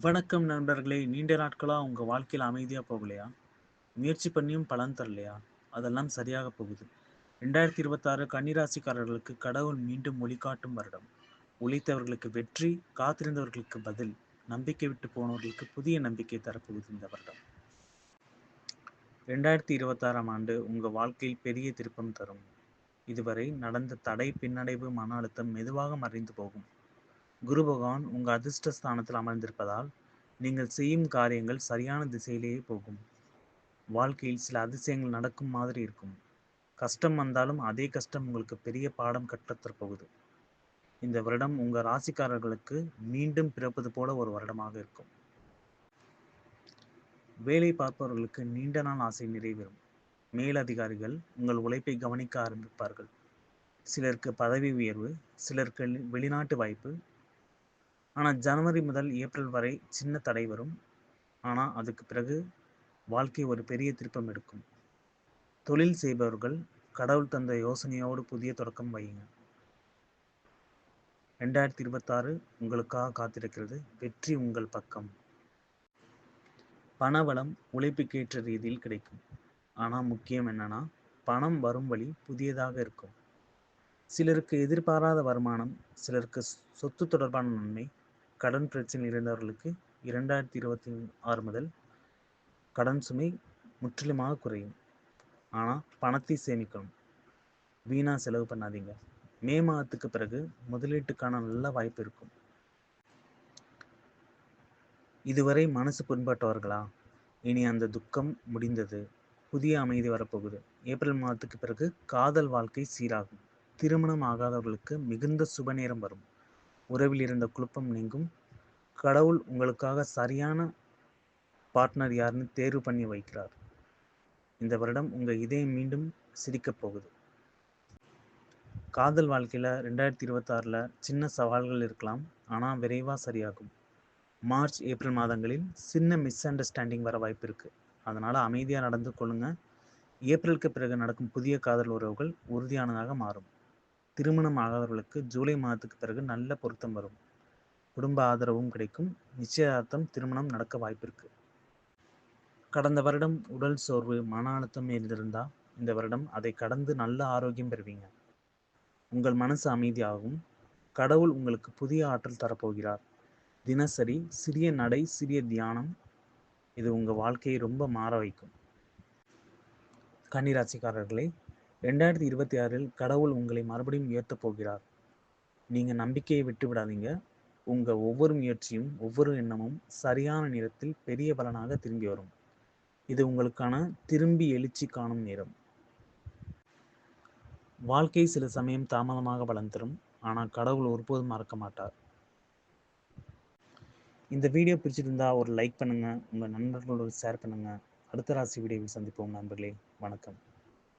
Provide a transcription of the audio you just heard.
வணக்கம் நண்பர்களே. நீண்ட நாட்களாக உங்கள் வாழ்க்கையில் அமைதியாக போகலையா? முயற்சி பண்ணியும் பலன் தரலையா? அதெல்லாம் சரியாக போகுது. ரெண்டாயிரத்தி இருபத்தாறு கன்னிராசிக்காரர்களுக்கு கடவுள் மீண்டும் ஒளிகாட்டும் வருடம். உழைத்தவர்களுக்கு வெற்றி காத்திருந்தவர்களுக்கு பதில் நம்பிக்கை விட்டு போனவர்களுக்கு புதிய நம்பிக்கை தரப்போகுது இந்த வருடம். ரெண்டாயிரத்தி இருபத்தாறாம் ஆண்டு உங்கள் வாழ்க்கையில் பெரிய திருப்பம் தரும். இதுவரை நடந்த தடை பின்னடைவு மன அழுத்தம் மெதுவாக மறைந்து போகும். குரு பகவான் உங்கள் அதிர்ஷ்ட ஸ்தானத்தில் அமர்ந்திருப்பதால் நீங்கள் செய்யும் காரியங்கள் சரியான திசையிலேயே போகும். வாழ்க்கையில் சில அதிசயங்கள் நடக்கும் மாதிரி இருக்கும். கஷ்டம் வந்தாலும் அதே கஷ்டம் உங்களுக்கு பெரிய பாடம் கற்றுத்தற்போகுது இந்த வருடம் உங்கள் ராசிக்காரர்களுக்கு மீண்டும் பிறப்பது போல ஒரு வருடமாக இருக்கும். வேலை பார்ப்பவர்களுக்கு நீண்ட நாள் ஆசை நிறைவேறும். மேலதிகாரிகள் உங்கள் உழைப்பை கவனிக்க ஆரம்பிப்பார்கள். சிலருக்கு பதவி உயர்வு சிலருக்கு வெளிநாட்டு வாய்ப்பு ஆனால் ஜனவரி முதல் ஏப்ரல் வரை சின்ன தடை வரும். ஆனால் அதுக்கு பிறகு வாழ்க்கை ஒரு பெரிய திருப்பம் எடுக்கும். தொழில் செய்பவர்கள் கடவுள் தந்த யோசனையோடு புதிய தொடக்கம் வையுங்க. ரெண்டாயிரத்தி இருபத்தாறு உங்களுக்காக காத்திருக்கிறது. வெற்றி உங்கள் பக்கம். பணவளம் உழைப்புக்கேற்ற ரீதியில் கிடைக்கும். ஆனால் முக்கியம் என்னன்னா பணம் வரும் வழி புதியதாக இருக்கும். சிலருக்கு எதிர்பாராத வருமானம் சிலருக்கு சொத்து தொடர்பான நன்மை கடன் பிரச்சனை இருந்தவர்களுக்கு இரண்டாயிரத்தி இருபத்தி ஆறு முதல் கடன் சுமை முற்றிலுமாக குறையும். ஆனால் பணத்தை சேமிக்கணும். வீணாக செலவு பண்ணாதீங்க. மே மாதத்துக்கு பிறகு முதலீட்டுக்கான நல்ல வாய்ப்பு இருக்கும். இதுவரை மனசு புண்பட்டவர்களா? இனி அந்த துக்கம் முடிந்தது. புதிய அமைதி வரப்போகுது. ஏப்ரல் மாதத்துக்கு பிறகு காதல் வாழ்க்கை சீராகும். திருமணம் ஆகாதவர்களுக்கு மிகுந்த சுப நேரம் வரும். உறவில் இருந்த குழப்பம் நீங்கும். கடவுள் உங்களுக்காக சரியான பார்ட்னர் யாருன்னு தேர்வு பண்ணி வைக்கிறார். இந்த வருடம் உங்கள் இதயம் மீண்டும் சிரிக்கப் போகுது. காதல் வாழ்க்கையில் ரெண்டாயிரத்தி இருபத்தாறில் சின்ன சவால்கள் இருக்கலாம். ஆனால் விரைவாக சரியாகும். மார்ச் ஏப்ரல் மாதங்களில் சின்ன மிஸ் அண்டர்ஸ்டாண்டிங் வர வாய்ப்பு இருக்குது அதனால் அமைதியாக நடந்து கொள்ளுங்கள் ஏப்ரலுக்கு பிறகு நடக்கும் புதிய காதல் உறவுகள் உறுதியானதாக மாறும். திருமணம் ஆகாதவர்களுக்கு ஜூலை மாதத்துக்கு பிறகு நல்ல பொருத்தம் வரும். குடும்ப ஆதரவும் கிடைக்கும். நிச்சயதார்த்தம் திருமணம் நடக்க வாய்ப்பிருக்கு. கடந்த வருடம் உடல் சோர்வு மன அழுத்தம் இருந்திருந்தால் இந்த வருடம் அதை கடந்து நல்ல ஆரோக்கியம் பெறுவீங்க. உங்கள் மனசு அமைதியாகும். கடவுள் உங்களுக்கு புதிய ஆற்றல் தரப்போகிறார். தினசரி சிறிய நடை சிறிய தியானம் இது உங்கள் வாழ்க்கையை ரொம்ப மாற வைக்கும். கன்னிராசிக்காரர்களே ரெண்டாயிரத்தி இருபத்தி ஆறில் கடவுள் உங்களை மறுபடியும் உயர்த்தப் போகிறார். நீங்கள் நம்பிக்கையை விட்டு விடாதீங்க. உங்கள் ஒவ்வொரு முயற்சியும் ஒவ்வொரு எண்ணமும் சரியான நேரத்தில் பெரிய பலனாக திரும்பி வரும். இது உங்களுக்கான திரும்பி எழுச்சி காணும் நேரம். வாழ்க்கை சில சமயம் தாமதமாக பலன் தரும். ஆனால் கடவுள் ஒருபோதும் மறக்க மாட்டார். இந்த வீடியோ பிடிச்சிருந்தா ஒரு லைக் பண்ணுங்கள் உங்கள் நண்பர்களோடு ஷேர் பண்ணுங்கள் அடுத்த ராசி வீடியோவில் சந்திப்போம் நண்பர்களே. வணக்கம்.